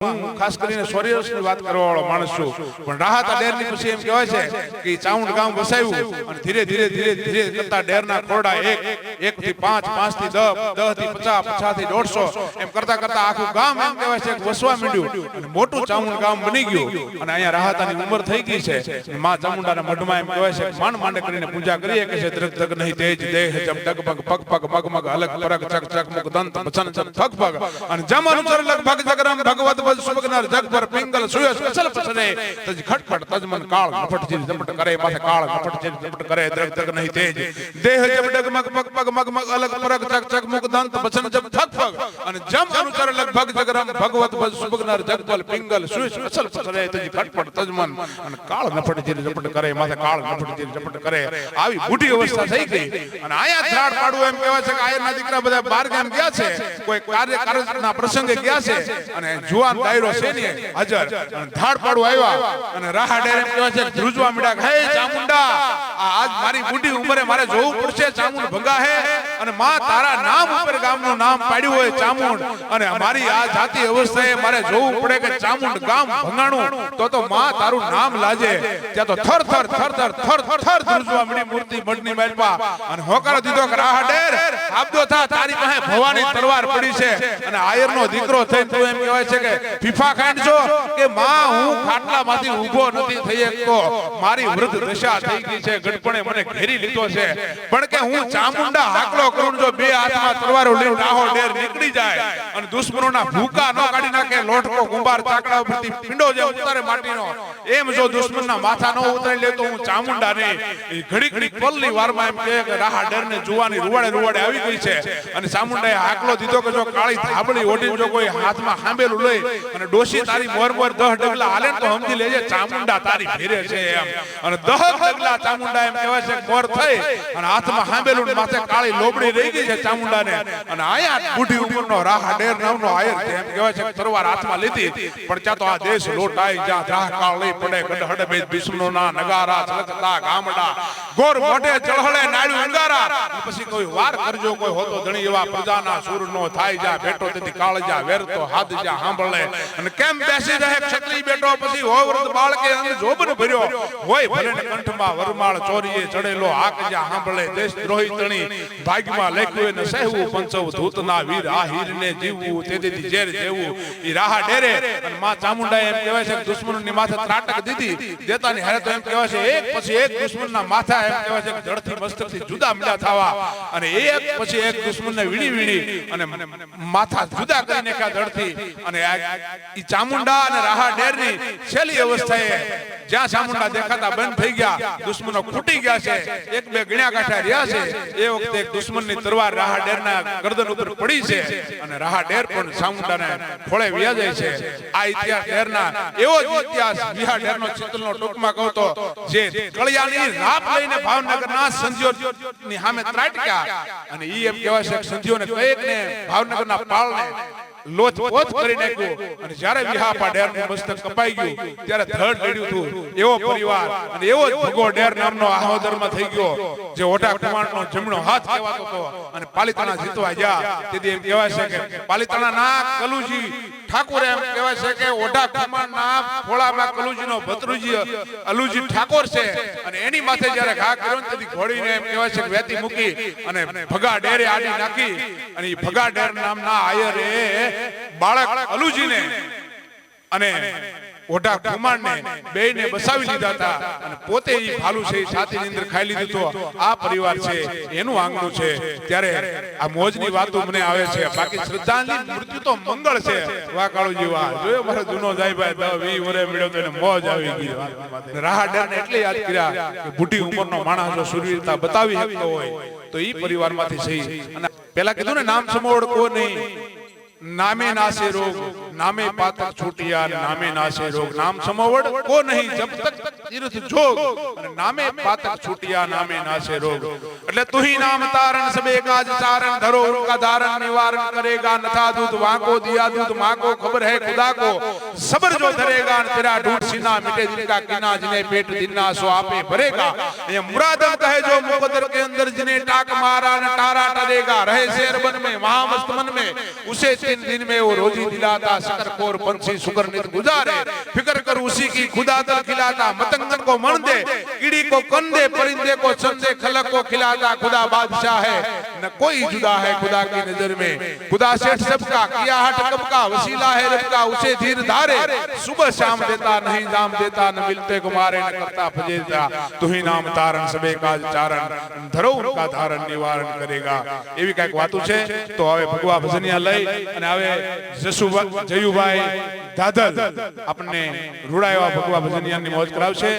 ખાસ કરીને સોરિયસની વાત કરવા વાળો માણસ છું. પણ રાહત ડેરની પછી એમ કહેવાય છે કે ચાઉંડ ગામ વસાવ્યું અને ધીરે ધીરે ધીરે ધીરે કરતા ડેરના ખોરડા એક એક થી પાંચ પાંચથી દસ દસથી પચાસ પચાસથી દોઢસો એમ કરતા કરતા આખું ગામ એમ કહેવાય છે વસવા માંડ્યું. અને મોટું ચામુંડ ગામ બની ગયું. અને અહીંયા રાહતાની ઉંમર થઈ ગઈ છે. માં ચામુંડાના મઢમાં એમ કહેવાય છે માંડ માંડ કરીને પૂજા કરીએ કે છે ધ્રગ ધગ નહીં તેજ દેહ જમ ડગ પગ પગ પગ મગ મગ અલગ પરગ ચક ચક મુક દંત ભસન ચન થક પગ અને જમ અનુચર લગ ભગ ભગવત ભજ સુભગનર જગ પિંગલ સુયસ અસલ પસરે તજ ખટપટ તજ મન કાળ નફટ જીર ઝપટ કરે, માથે કાળ નફટ જીર ઝપટ કરે, દ્રગ દ્રગ નહીં તેજ. દેહ જબ ડગ મગ, પગ મગ મગ અલગ પરગ, ચક ચક મુખ દંત વચન જબ થક પગ અને જમ અનુચર લગભગ જગરમ ભગવત ભજ સુભગનર જગ પિંગલ સુયસ અસલ પસરે તજ ખટપટ તજ મન. અને કાળ નફટ જીર ઝપટ કરે, માથે કાળ નફટ જીર ઝપટ કરે. આવી બુઢી અવસ્થા થઈ ગઈ. અને આયા ઝાડ પાડવું એમ કહેવાય છે કે આયરના દીકરા બધા બાર ગામ ગયા છે. કોઈ કાર્ય કાર્યના પ્રસંગે ગયા છે. અને જુવાન દાયરો છે ને, હાજર. ધાડ પાડવા આવ્યા. અને રાહા ડેર એમ છે ધ્રુજવા મીડા હે ચામુંડા આજ મારી બુઢી ઉંમરે મારે જોવું પડશે, ચામુંડ ભંગા હે, અને માં તારા નામ ઉપર ગામનું નામ પાડ્યું હોય ચામુંડ. અને અમારી આ જાતિ અવસ્થાએ મારે જોવું પડે કે ચામુંડ ગામ ભંગાણું, તો તો માં તારું નામ લાજે. ત્યાં તો થર થર થર થર થર થર ધ્રુજવા મળી મૂર્તિ મઢની માલપા અને હોકારો દીધો કે રાહા ડેર. આપદો થા, તારી પાસે ભવાની તલવાર પડી છે. અને આયરનો દીકરો થઈને તું એમ કહેવાય છે કે, ફીફા ખાંડજો કે માં, હું ખાટલામાંથી ઊભો નથી થઈ શકતો. મારી વૃદ્ધ દશા થઈ ગઈ છે ગડપણે મને ઘેરી લીધો છે. પણ કે હું ચામુંડા હાકલો કરું જો બે હાથમાં તલવારો લઈને રાહો ડેર નીકળી જાય. અને દુશ્મનોના ભૂકા ન કાઢી નાખે લોટકો કુંભાર ચાકડા ઉપરથી પિંડો જે ઉતારે માટીનો. એમ જો દુશ્મનના માથા ન ઉતારી લે તો હું ચામુંડા નહીં એ ઘડી ઘડી પલની વારમાં એમ કહે કે રાહા ડરને જોવાની રૂવાડે રૂવાડે આવી ગઈ છે. અને ચામુંડાએ હાકલો દીધો કે જો કાળી ધાબળી ઓઢી જો કોઈ હાથમાં હાંબેલું લઈ અને ડોશી તારી મોર મોર દહ ડગલા હાલે તો સમજી લેજે ચામુંડા તારી ફેરે છે એમ અને દહ ડગલા ચામુંડા એમ કહેવાય છે મોર થઈ. અને હાથમાં હાંબેલું માથે કાળી લોબડી રહી ગઈ છે ચામુંડાને. અને આયા બુઢી ઉંમરનો રાહા ડેર નામનો આયર એમ કહેવાય છે તરવાર હાથમાં લીધી. પણ તો આ દેશ લોટાઈ જા રાહ કાળ પડે ગડહડ બે દુશ્મનોના નગારા, છલકતા ગામડા. ગોર મોઢે ચળહળે નાડ્યું અંગારા પછી કોઈ વાર કરજો, કોઈ હોતો ધણી એવા પ્રજાના સૂર નો થાય જા ભેટો તેથી કાળજા વેરતો હાથ જા સાંભળે અને કેમ બેસી રહે, ક્ષત્રિય બેટો? પછી હો વૃદ્ધ બાળકે અંગ જોબન ભર્યો. હોય ભલે કંઠમાં વરમાળ ચોરીએ ચડેલો હાક સાંભળે દેશ દ્રોહી તણી ભાગ્યમાં લખ્યું ને સહેવું પંચવ ધૂતના વીર આ હીરને જીવવું તેથી ઝેર જેવું ઈ રાહા ડેરે અને માં ચામુંડા એમ કહેવાય છે કે દુશ્મનની માથે ત્રાટક દીધી. દેતાની હારે તો એમ કહેવાય છે એક પછી એક દુશ્મનના માથા એમ કહેવાય છે કે જડથી મસ્તકથી જુદા મીડા થવા. અને એક પછી એક દુશ્મનને વીણી વીણી અને માથા જુદા કરી નાખ્યા જડથી અને ઈ ચામુંડા અને રાહા ડેરની છેલ્લી અવસ્થાએ જ્યાં ચામુંડા દેખાતા બંધ થઈ ગયા દુશ્મનો ખૂટી ગયા છે. એક બે ગણ્યા કાંઠા રહ્યા છે. એ વખતે એક દુશ્મનની તરવાર રાહા ડેરના ગરદન ઉપર પડી છે અને રાહા ડેર પણ ચામુંડાને ખોળે વ્યા જાય છે. આ ઇતિહાસ ડેરના એવો જ ઇતિહાસ વિહા ડેરનો ચિત્રનો ટૂંકમાં કહું તો જે કળિયાની રાપ લઈને ભાવનગરના સંધીઓની સામે ત્રાટક્યા અને ઈ એમ કહેવાય છે કે સંધીઓને કંઈક ને ભાવનગરના પાળને લોચ પોચ કરી નાખ્યો. અને જ્યારે વિહાપા ડેરનું મસ્તક કપાઈ ગયું, ત્યારે ધડ લડ્યું હતું એવો પરિવાર અને એવો જ ભગો ડેર નામનો આહોદરમાં થઈ ગયો, જે ઓટા કુમાર નો જમણો હાથ કહેવાતો હતો. અને પાલિતાણા જીતવા ગયા. તેથી એમ કહેવાય છે કે પાલિતાણા ના કલુજી ઠાકોર એમ કહેવાય છે કે ઓઢા કુમારના ફોળામાં કલુજીનો ભત્રુજી, અલુજી ઠાકોર છે. અને એની માથે જ્યારે ઘા કર્યો ને તેથી ઘોડીને એમ કહેવાય છે વેતી મૂકી અને ભગા ડેરે આડી નાખી. અને ઈ ભગા ડેર નામના આયરે બાળક અલુજીને અને ઓઢા કુમારને બેયને બસાવી લીધા હતા. અને પોતે એ ભાલુ છે છાતીની અંદર ખાઈ લીધું તો આ પરિવાર છે એનું આંગણું છે. ત્યારે આ મોજની વાતો મને આવે છે. બાકી શ્રદ્ધાંજલિ મૃત્યુ તો મંગળ છે. વાહ વાહ. જોયો મારો જૂનો જાય ભાઈ દસ વી વરે મળ્યો તો એને મોજ આવી ગઈ. રાહા ડરને એટલે યાદ કર્યા કે બુઢી ઉંમરનો માણસ જો સુરવીરતા બતાવી શકતો હોય તો એ પરિવારમાંથી સહી અને પેલા કીધું ને નામ સમોડ કો નહીં નામે નાશે રોગ. નામે પાતક છૂટિયા નામે નાશે રોગ. નામ સમોવડ કો નહીં. જબ તક તીર્થ જોગ અને નામે પાતક છૂટિયા નામે નાસે રોગ એટલે તું ही नाम तारण सबे काज चारण धरो उनका धारण निवारण करेगा नथा दूध वाको दिया दूध माँ को खबर है खुदा को सबर जो धरेगा न तेरा ढूंढ सीना मिटे दिल का कीना जिन्हें पेट दिना सो आपे भरेगा ये मुरादम कहे जो मुकद्दर के अंदर जिन्हें टाक मारा न टारा टरेगा रहे शेर बन में महामस्त मन में उसे तीन दिन में वो रोजी दिलाता शकर कोर पंछी सुकर नित गुजारे फिक्र कर उसी की खुदा दल खिलाता मतंगन को मन दे कीड़ी को कन दे परिंदे को चन दे खलक को खिलाता खुदा बादशाह है न कोई जुदा है खुदा की नजर में खुदा सेठ सबका किया हट कब का वसीला है रब का उसे धीर धारे सुबह शाम देता नहीं जाम देता न मिलते कुमारे न करता फजेता तू ही नाम तारण सबे काज ચારણ ધરો ઉનકા ધારણ નિવારણ કરેગા એવી કઈક વાતો છે તો હવે ભગવા ભજનિયા લઈ અને હવે જસુભા જયુભાઈ દાદલ આપણને રૂડા એવા ભગવા ભજનિયાની મોજ કરાવશે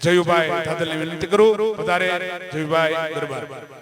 જયુભાઈ દાદલની વિનંતી કરું વધારે જયુભાઈ દરબાર